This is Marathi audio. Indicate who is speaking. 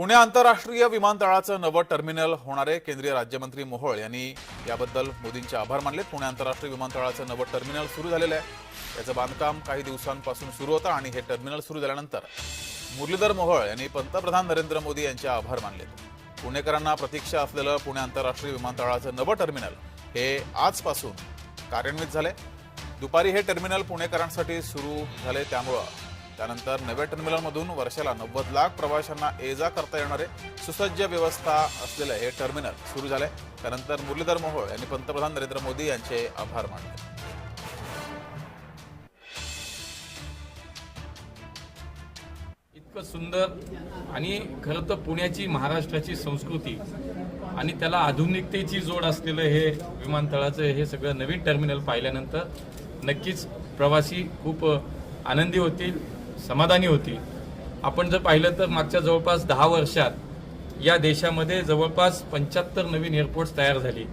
Speaker 1: पुणे आंतरराष्ट्रीय विमानतळाचं नवं टर्मिनल होणारे केंद्रीय राज्यमंत्री मोहोळ यांनी याबद्दल मोदींचे आभार मानले पुणे आंतरराष्ट्रीय विमानतळाचं नवं टर्मिनल सुरू झालेलं आहे. याचं बांधकाम काही दिवसांपासून सुरू होतं आणि हे टर्मिनल सुरू झाल्यानंतर मुरलीधर मोहोळ यांनी पंतप्रधान नरेंद्र मोदी यांचे आभार मानले पुणेकरांना प्रतीक्षा असलेलं पुणे आंतरराष्ट्रीय विमानतळाचं नवं टर्मिनल हे आजपासून कार्यान्वित झाले दुपारी हे टर्मिनल पुणेकरांसाठी सुरू झाले त्यामुळं त्यानंतर नव्या टर्मिनलमधून वर्षाला नव्वद लाख प्रवाशांना ये जा करता येणारे सुसज्ज व्यवस्था असलेलं हे टर्मिनल सुरू झालंय. त्यानंतर मुरलीधर मोहोळ यांनी पंतप्रधान नरेंद्र मोदी यांचे आभार मानले.
Speaker 2: इतकं सुंदर आणि खरं तर पुण्याची महाराष्ट्राची संस्कृती आणि त्याला आधुनिकतेची जोड असलेलं हे विमानतळाचं हे सगळं नवीन टर्मिनल पाहिल्यानंतर नक्कीच प्रवासी खूप आनंदी होतील. समाधानी होती. आपण जर पाहिलं तर मागच्या जवळपास दहा वर्षात या देशामध्ये जवळपास पंच्याहत्तर नवीन एअरपोर्ट्स तयार झाली.